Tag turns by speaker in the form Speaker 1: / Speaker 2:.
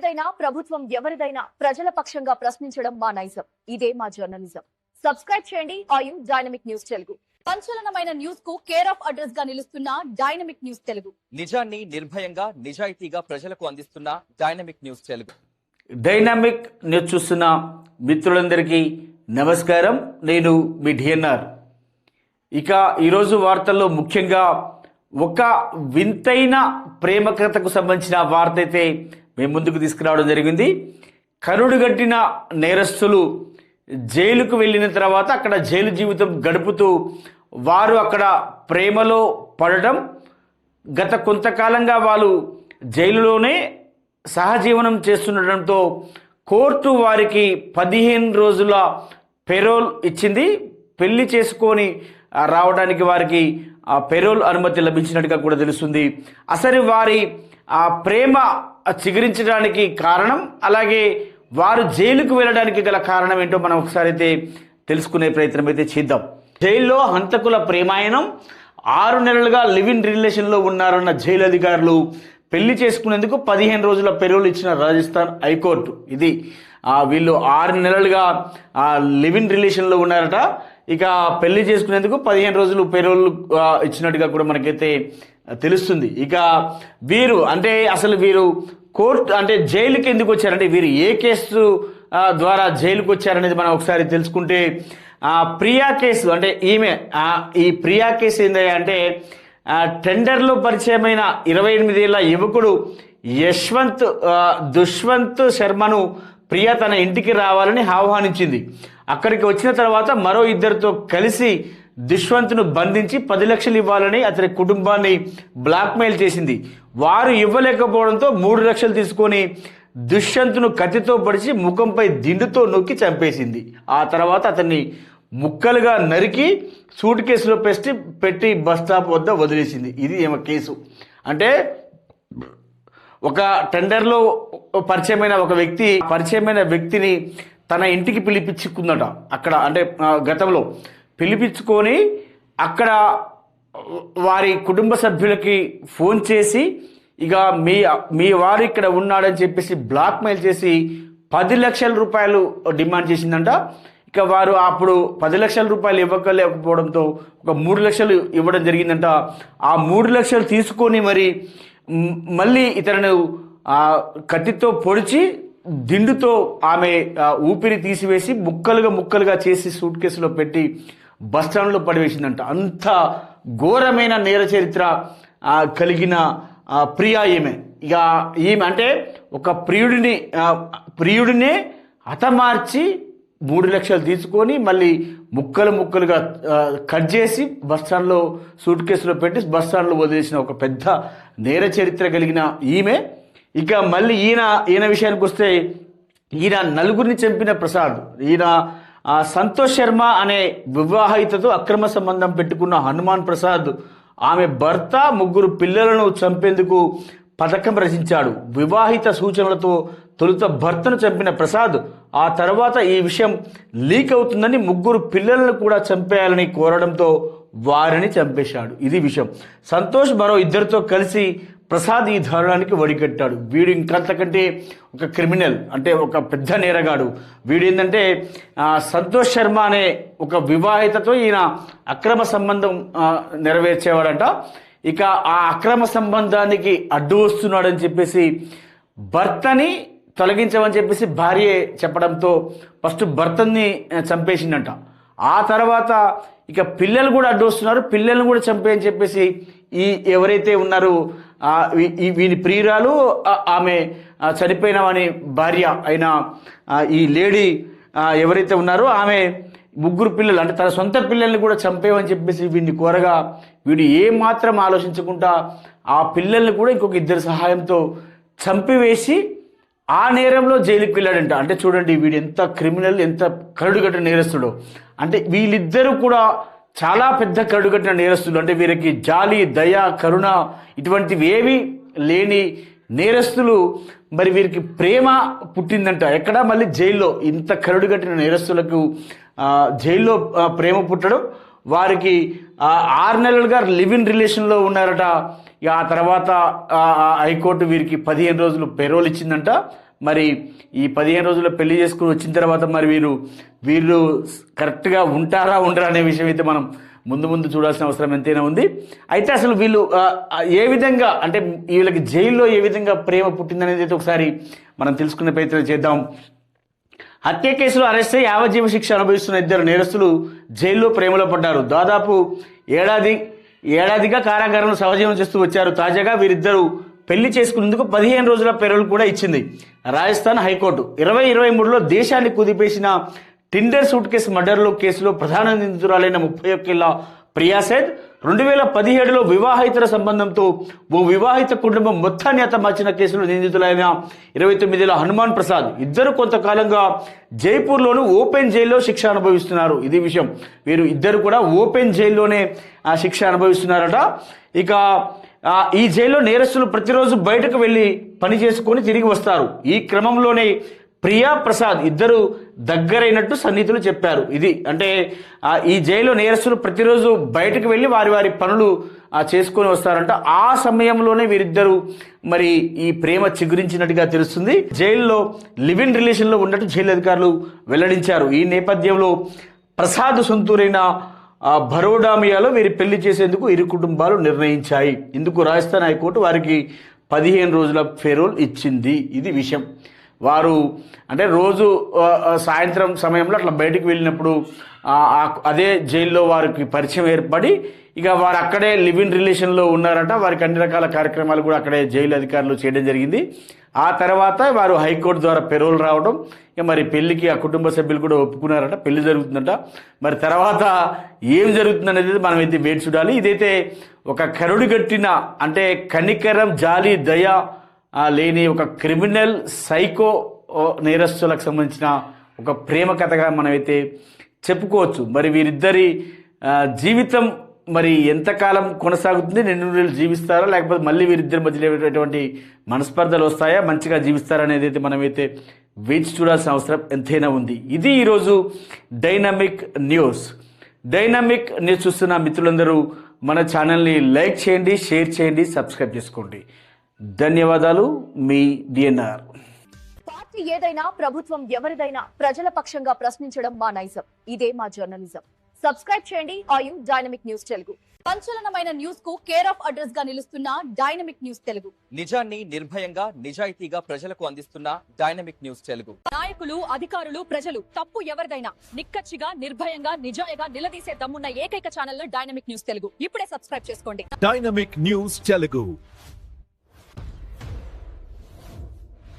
Speaker 1: ఏదైనా ప్రభుత్వం ఎవరిదైనా ప్రజల పక్షంగా ప్రశ్నించడం మా నైజం. ఇదే మా జర్నలిజం. సబ్స్క్రైబ్ చేయండి. ఆయు డైనమిక్ న్యూస్ తెలుగు. సంచలనమైన న్యూస్కు కేర్ ఆఫ్ అడ్రస్గా నిలుస్తున్న డైనమిక్ న్యూస్ తెలుగు.
Speaker 2: నిజాన్ని నిర్భయంగా నిజాయితీగా ప్రజలకు అందిస్తున్న dynamic news Telugu.
Speaker 3: Dynamic news చూస్తున్న మిత్రులందరికీ నమస్కారం. నేను మీ డిఎన్ఆర్. ఇక ఈరోజు వార్తల్లో ముఖ్యంగా ఒక వింతైన ప్రేమ కథకు సంబంధించిన వార్త అయితే మేము ముందుకు తీసుకురావడం జరిగింది. కరుడుగట్టిన నేరస్తులు జైలుకు వెళ్ళిన తర్వాత అక్కడ జైలు జీవితం గడుపుతూ వారు అక్కడ ప్రేమలో పడటం గత కొంతకాలంగా వాళ్ళు జైలులోనే సహజీవనం చేస్తుండటంతో కోర్టు వారికి పదిహేను రోజుల పెరోల్ ఇచ్చింది. పెళ్ళి చేసుకొని రావడానికి వారికి ఆ పెరోల్ అనుమతి లభించినట్టుగా కూడా తెలుస్తుంది. అసలు వారి ఆ ప్రేమ చిగురించడానికి కారణం అలాగే వారు జైలుకు వెళ్ళడానికి గల కారణం ఏంటో మనం ఒకసారి అయితే తెలుసుకునే ప్రయత్నం అయితే చేద్దాం. జైల్లో హంతకుల ప్రేమాయణం ఆరు నెలలుగా లివ్ ఇన్ రిలేషన్లో ఉన్నారన్న జైలు అధికారులు పెళ్ళి చేసుకునేందుకు పదిహేను రోజుల పెరువులు ఇచ్చిన రాజస్థాన్ హైకోర్టు. ఇది వీళ్ళు ఆరు నెలలుగా లివ్ ఇన్ రిలేషన్లో ఉన్నారట. ఇక పెళ్ళి చేసుకునేందుకు పదిహేను రోజులు పెరోల్ ఇచ్చినట్టుగా కూడా మనకైతే తెలుస్తుంది. ఇక వీరు అంటే అసలు వీరు కోర్టు అంటే జైలుకి ఎందుకు వచ్చారంటే వీరు ఏ కేసు ద్వారా జైలుకు వచ్చారనేది మనం ఒకసారి తెలుసుకుంటే ఆ, ప్రియా కేసు అంటే ఈమె ఈ ప్రియా కేసు ఏంటి అంటే టెండర్లో పరిచయమైన ఇరవై ఎనిమిదేళ్ళ యువకుడు యశ్వంత్ దుష్వంత్ శర్మను ప్రియా తన ఇంటికి రావాలని ఆహ్వానించింది. అక్కడికి వచ్చిన తర్వాత మరో ఇద్దరితో కలిసి దుష్వంత్ను బంధించి పది లక్షలు ఇవ్వాలని అతని కుటుంబాన్ని బ్లాక్మెయిల్ చేసింది. వారు ఇవ్వలేకపోవడంతో మూడు లక్షలు తీసుకొని దుష్యంతును కత్తితో పడిచి ముఖంపై దిండుతో నొక్కి చంపేసింది. ఆ తర్వాత అతన్ని ముక్కలుగా నరికి సూట్ కేసులో పెట్టి పెట్టి బస్ స్టాప్ వద్ద వదిలేసింది. ఇది ఏమో కేసు. అంటే ఒక టెండర్లో పరిచయమైన ఒక వ్యక్తి పరిచయమైన వ్యక్తిని తన ఇంటికి పిలిపించుకుందట. అక్కడ అంటే గతంలో. పిలిపించుకొని అక్కడ వారి కుటుంబ సభ్యులకి ఫోన్ చేసి ఇక మీ మీ వారు ఇక్కడ ఉన్నాడని చెప్పేసి బ్లాక్ మెయిల్ చేసి పది లక్షల రూపాయలు డిమాండ్ చేసిందంట. ఇక వారు అప్పుడు పది లక్షల రూపాయలు ఇవ్వకలేకపోవడంతో ఒక మూడు లక్షలు ఇవ్వడం జరిగిందంట. ఆ మూడు లక్షలు తీసుకొని మరి మళ్ళీ ఇతరును కత్తితో పొడిచి దిండుతో ఆమె ఊపిరి తీసివేసి ముక్కలుగా ముక్కలుగా చేసి సూట్ కేసులో పెట్టి బస్ స్టాండ్లో పడివేసిందంట. అంత ఘోరమైన నేర చరిత్ర కలిగిన ప్రియా ఈమె. ఇక ఈమె అంటే ఒక ప్రియుడిని ప్రియుడినే హతమార్చి మూడు లక్షలు తీసుకొని మళ్ళీ ముక్కలు ముక్కలుగా కట్ చేసి బస్ స్టాండ్లో సూట్ కేసులో పెట్టి బస్ స్టాండ్లో వదిలేసిన ఒక పెద్ద నేర చరిత్ర కలిగిన ఈమె. ఇక మళ్ళీ ఈయన ఈయన విషయానికి వస్తే ఈయన నలుగురిని చంపిన ప్రసాద్. ఈయన సంతోష్ శర్మ అనే వివాహితతో అక్రమ సంబంధం పెట్టుకున్న హనుమాన్ ప్రసాద్ ఆమె భర్త ముగ్గురు పిల్లలను చంపేందుకు పథకం రచించాడు. వివాహిత సూచనలతో తొలుత భర్తను చంపిన ప్రసాద్ ఆ తర్వాత ఈ విషయం లీక్ అవుతుందని ముగ్గురు పిల్లలను కూడా చంపేయాలని కోరడంతో వారిని చంపేశాడు. ఇది విషయం. సంతోష్ మరో ఇద్దరితో కలిసి ప్రసాద్ ఈ దారుణానికి వడికట్టాడు వీడు ఇంకంతకంటే ఒక క్రిమినల్ అంటే ఒక పెద్ద నేరగాడు. వీడు ఏంటంటే సంతోష్ శర్మ అనే ఒక వివాహితతో ఈయన అక్రమ సంబంధం నెరవేర్చేవాడంట. ఇక ఆ అక్రమ సంబంధానికి అడ్డు వస్తున్నాడని చెప్పేసి భర్తని తొలగించమని చెప్పేసి భార్య చెప్పడంతో ఫస్ట్ భర్తని చంపేసిందంట. ఆ తర్వాత ఇక పిల్లలు కూడా అడ్డు వస్తున్నారు. పిల్లల్ని కూడా చంపేయని చెప్పేసి ఈ ఎవరైతే ఉన్నారో వీని ప్రియురాలు ఆమె చనిపోయిన వాని భార్య అయిన ఈ లేడీ ఎవరైతే ఉన్నారో ఆమె ముగ్గురు పిల్లలు అంటే తన సొంత పిల్లల్ని కూడా చంపేవని చెప్పేసి వీడిని కోరగా వీడు ఏమాత్రం ఆలోచించకుండా ఆ పిల్లల్ని కూడా ఇంకొక ఇద్దరు సహాయంతో చంపివేసి ఆ నేరంలో జైలుకి వెళ్ళాడంట. అంటే చూడండి వీడు ఎంత క్రిమినల్ ఎంత కరుడుగట్ట నేరస్తుడు. అంటే వీళ్ళిద్దరూ కూడా చాలా పెద్ద కరుడుగట్టిన నేరస్తులు అంటే వీరికి జాలి దయ కరుణ ఇటువంటివి ఏవి లేని నేరస్తులు. మరి వీరికి ప్రేమ పుట్టిందంట. ఎక్కడ? మళ్ళీ జైల్లో. ఇంత కరుడుగట్టిన నేరస్తులకు జైల్లో ప్రేమ పుట్టడం. వారికి ఆరు నెలలుగా లివ్ ఇన్ రిలేషన్లో ఉన్నారట. ఇక ఆ తర్వాత హైకోర్టు వీరికి పదిహేను రోజులు పెరోల్ ఇచ్చిందంట. మరి ఈ పదిహేను రోజుల్లో పెళ్ళి చేసుకుని వచ్చిన తర్వాత మరి వీరు వీళ్ళు కరెక్ట్గా ఉంటారా ఉండరా అనే విషయం అయితే మనం ముందు ముందు చూడాల్సిన అవసరం ఎంతైనా ఉంది. అయితే అసలు వీళ్ళు ఏ విధంగా అంటే వీళ్ళకి జైల్లో ఏ విధంగా ప్రేమ పుట్టిందనేది అయితే ఒకసారి మనం తెలుసుకునే ప్రయత్నం చేద్దాం. హత్య కేసులో అరెస్ట్ అయ్యి యావజ్జీవ శిక్ష అనుభవిస్తున్న ఇద్దరు నేరస్తులు జైల్లో ప్రేమలో పడ్డారు. దాదాపు ఏడాది ఏడాదిగా కారాగారంలో సహజీవనం చేస్తూ వచ్చారు. తాజాగా వీరిద్దరూ పెళ్ళి చేసుకునేందుకు పదిహేను రోజుల పెరోల్ కూడా ఇచ్చింది. రాజస్థాన్ హైకోర్టు ఇరవై ఇరవై మూడులో దేశాన్ని కుదిపేసిన టిండర్ సూట్ కేసు మర్డర్లో కేసులో ప్రధాన నిందితురాలైన ముప్పై ఒక్కేళ్ళ ప్రియా సేద్ రెండు వేల పదిహేడులో వివాహితర సంబంధంతో ఓ వివాహిత కుటుంబం మొత్తాన్ని అతమార్చిన కేసులో నిందితులైన ఇరవై తొమ్మిదిలో హనుమాన్ ప్రసాద్ ఇద్దరు కొంతకాలంగా జైపూర్లోను ఓపెన్ జైల్లో శిక్ష అనుభవిస్తున్నారు. ఇది విషయం. వీరు ఇద్దరు కూడా ఓపెన్ జైల్లోనే ఆ శిక్ష అనుభవిస్తున్నారట. ఇక ఈ జైల్లో నేరస్తులు ప్రతిరోజు బయటకు వెళ్ళి పని చేసుకొని తిరిగి వస్తారు. ఈ క్రమంలోనే ప్రియా ప్రసాద్ ఇద్దరు దగ్గరైనట్టు సన్నిహితులు చెప్పారు. ఇది అంటే ఈ జైల్లో నేరస్తులు ప్రతిరోజు బయటకు వెళ్ళి వారి వారి పనులు చేసుకొని వస్తారంట. ఆ సమయంలోనే వీరిద్దరు మరి ఈ ప్రేమ చిగురించినట్టుగా తెలుస్తుంది. జైల్లో లివ్ ఇన్ రిలేషన్లో ఉన్నట్టు జైలు అధికారులు వెల్లడించారు. ఈ నేపథ్యంలో ప్రసాద్ సొంతూరైన బరోడామియాలో వీరి పెళ్ళి చేసేందుకు ఇరు కుటుంబాలు నిర్ణయించాయి. ఇందుకు రాజస్థాన్ హైకోర్టు వారికి పదిహేను రోజుల ఫెరోల్ ఇచ్చింది. ఇది విషయం. వారు అంటే రోజు సాయంత్రం సమయంలో అట్లా బయటకు వెళ్ళినప్పుడు అదే జైల్లో వారికి పరిచయం ఏర్పడి ఇక వారు అక్కడే లివ్ ఇన్ రిలేషన్లో ఉన్నారట. వారికి అన్ని రకాల కార్యక్రమాలు కూడా అక్కడే జైలు అధికారులు చేయడం జరిగింది. ఆ తర్వాత వారు హైకోర్టు ద్వారా పెరోల్ రావడం ఇక మరి పెళ్ళికి ఆ కుటుంబ సభ్యులు కూడా ఒప్పుకున్నారట పెళ్ళి జరుగుతుందట. మరి తర్వాత ఏం జరుగుతుంది అనేది మనం అయితే వేడి చూడాలి. ఇదైతే ఒక కరుడు కట్టిన అంటే కనికరం జాలి దయ లేని ఒక క్రిమినల్ సైకో నేరస్తులకు సంబంధించిన ఒక ప్రేమ కథగా మనమైతే చెప్పుకోవచ్చు. మరి వీరిద్దరి జీవితం మరి ఎంతకాలం కొనసాగుతుంది? రెండు నెలలు జీవిస్తారా? లేకపోతే మళ్ళీ వీరిద్దరి మధ్యలో మనస్పర్ధలు వస్తాయా? మంచిగా జీవిస్తారా అనేది అయితే మనమైతే వేచి చూడాల్సిన అవసరం ఎంతైనా ఉంది. ఇది ఈరోజు డైనమిక్ న్యూస్. డైనమిక్ న్యూస్ చూస్తున్న మిత్రులందరూ మన ఛానల్ని లైక్ చేయండి షేర్ చేయండి సబ్స్క్రైబ్ చేసుకోండి. ధన్యవాదాలు. మీ డిఎన్ఆర్.
Speaker 1: పార్టీ ఏదైనా ప్రభుత్వం ఎవరిదైనా ప్రజల పక్షంగా ప్రశ్నించడం మా నైజం. ఇదే మా జర్నలిజం. సబ్స్క్రైబ్ చేయండి. ఆయు డైనమిక్ న్యూస్ తెలుగు సంచలనమైన న్యూస్కు కేర్ ఆఫ్ అడ్రస్గా నిలుస్తున్న డైనమిక్ న్యూస్ తెలుగు
Speaker 2: నిజాన్ని నిర్భయంగా నిజాయితీగా ప్రజలకు అందిస్తున్న డైనమిక్ న్యూస్ తెలుగు
Speaker 1: నాయకులు అధికారులు ప్రజలు తప్పు ఎవరిదైనా నిక్కచ్చిగా నిర్భయంగా నిజాయిగా నిలదీసే దమ్మున్న ఏకైక ఛానల్ డైనమిక్ న్యూస్ తెలుగు ఇప్పుడే సబ్స్క్రైబ్ చేసుకోండి.
Speaker 4: Dynamic news Telugu